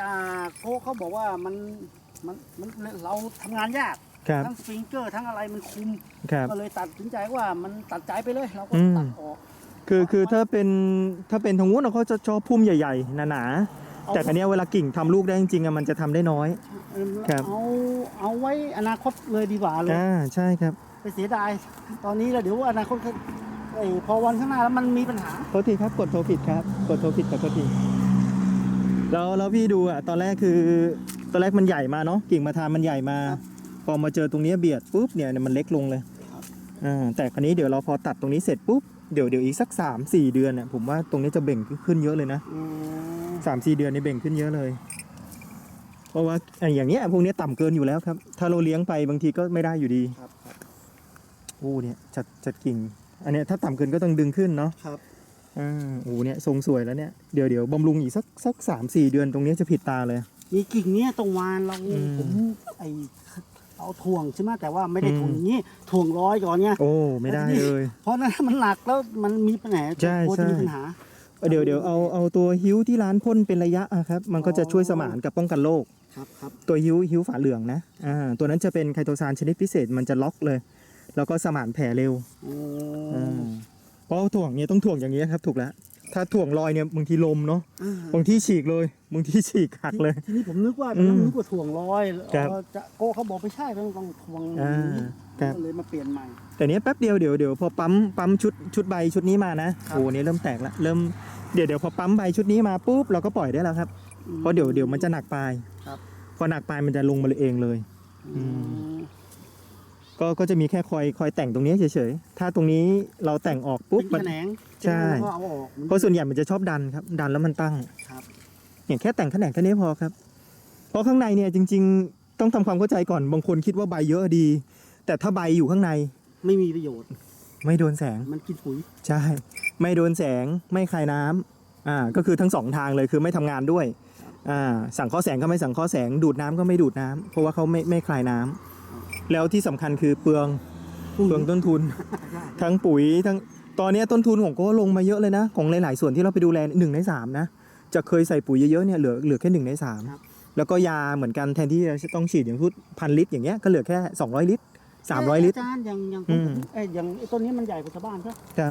อ่าโค้ชเขาบอกว่ามันมันมันเราทำงานยาก ครับ ทั้งสปริงเกอร์ทั้งอะไรมันคุม ครับ ก็เลยตัดสินใจว่ามันตัดใจไปเลยเราก็อืม ตัดออกคือคือถ้าเป็นถ้าเป็นทางนู้นเขาจะชอบพุ่มใหญ่ๆหนาๆแต่คันนี้ยเวลากิ่งทำลูกได้จริงๆอะมันจะทำได้น้อยเออครับ เอาเอาไว้อนาคตเลยดีกว่าเลยอ่าใช่ครับ ไปเสียดาย ตอนนี้แล้วเดี๋ยวอนาคตก็เอ้ยพอวันข้างหน้าแล้วมันมีปัญหา โทษทีครับ กดโทรผิดครับ กดโทรผิดขอโทษที แล้วแล้วพี่ดูอะตอนแรกคือตอนแรกมันใหญ่มาเนาะกิ่งมาทานมันใหญ่มาครับพอมาเจอตรงเนี้ยเบียดปุ๊บเนี่ยมันเล็กลงเลยครับอ่าแต่คราวนี้เดี๋ยวเราพอตัดตรงนี้เสร็จปุ๊บเดี๋ยวเดี๋ยวอีกสักสามสี่เดือนเนี่ยผมว่าตรงนี้จะเบ่งขึ้นเยอะเลยนะอืมสามสี่เดือนนี่เบ่งขึ้นเยอะเลย เพราะว่าไอ้อย่างเงี้ยพวกเนี้ยต่ำเกินอยู่แล้วครับ ถ้าเราเลี้ยงไปบางทีก็ไม่ได้อยู่ดีครับครับโอ้เนี่ยจัดจัดกิ่ง อันเนี้ยถ้าต่ำเกินก็ต้องดึงขึ้นเนาะครับ อ่าโอ้เนี่ยทรงสวยแล้วเนี่ยเดี๋ยวเดี๋ยวบำรุงอีกสักสักสามสี่เดือนตรงเนี้ยจะผิดตาเลย มีกิ่งเนี้ยตรงวานเราอืม ผมไอเอาถ่วงใช่ไหมแต่ว่าไม่ได้อืมถ่วงอย่างนี้ถ่วงร้อยก่อนเนี่ย โอ้ไม่ได้เลย เพราะนั้นมันหนักแล้วมันมีปัญหาใช่กลัวจะมีใช่ ปัญหา เดี๋ยวเดี๋ยวเอาเอาตัวฮิ้วที่ร้านพ่นเป็นระยะอะครับมันก็จะช่วยสมานกับป้องกันโรค ครับครับตัวฮิ้วฮิ้วฝาเหลืองนะ อ่า ตัวนั้นจะเป็นไคโตซานชนิดพิเศษมันจะล็อกเลย แล้วก็สมานแผลเร็ว โอ้อ่า เพราะถ่วงเนี่ยต้องถ่วงอย่างนี้ยครับ ถูกแล้ว ถ้าถ่วงลอยเนี่ยบางทีลมเนาะอ่าบางทีฉีกเลยบางทีฉีกหักเลย ทีนี้ผมนึกว่าอืมนึกว่าถ่วงร้อยครับเออจะโก้เขาบอกไม่ใช่ต้องต้องถ่วงอ่าอย่างนี้ครับ ก็เลยมาเปลี่ยนใหม่ แต่เนี้ยแป๊บเดียวเดี๋ยวเดี๋ยวพอปั๊มปั๊มชุดชุดใบชุดนี้มานะครับ โอ้เนี่ยเริ่มแตกละเริ่มเดี๋ยวเดี๋ยวพอปั๊มใบชุดนี้มาปุ๊บเราก็ปล่อยได้แล้วครับเพราะเดี๋ยวเดี๋ยวมันจะหนักปลายครับ พอหนักปลายมันจะลงมาเองเลย อืม ก็ก็จะมีแค่คอยคอยแต่งตรงนี้เฉยๆ ถ้าตรงนี้เราแต่งออกปุ๊บเป็นมันแขนงใช่ แล้วก็เอาออกมันเพราะส่วนใหญ่มันจะชอบดันครับ ดันแล้วมันตั้ง ครับอย่างแค่แต่งแขนงแค่นี้พอครับ เพราะข้างในเนี่ยจริง ๆ ต้องทำความเข้าใจก่อนบางคนคิดว่าใบเยอะดี แต่ถ้าใบอยู่ข้างในไม่มีประโยชน์ ไม่โดนแสง มันกินปุ๋ยใช่ ไม่โดนแสงไม่คายน้ำอ่าก็คือทั้งสองทางเลยคือไม่ทำงานด้วยอ่าสั่งข้อแสงก็ไม่สั่งข้อแสงดูดน้ำก็ไม่ดูดน้ำเพราะว่าเขาไม่ไม่คลายน้ำ แล้วที่สำคัญคือเปลืองเปลืองต้นทุน ทั้งปุ๋ยทั้งตอนเนี้ยต้นทุนของก็ลงมาเยอะเลยนะ ของหลาย ๆ ส่วนที่เราไปดูแลหนึ่งในสามนะจะเคยใส่ปุ๋ยเยอะๆเนี่ยเหลือเหลือแค่หนึ่งในสามครับแล้วก็ยาเหมือนกันแทนที่จะต้องฉีดอย่างพูดพันลิตรอย่างเงี้ยก็เหลือแค่ 200 ลิตร 300 ลิตรอาจารย์อย่างอย่างอืมเอ้ยอย่างไอ้ต้นนี้มันใหญ่กว่าชาวบ้านใช่ครับ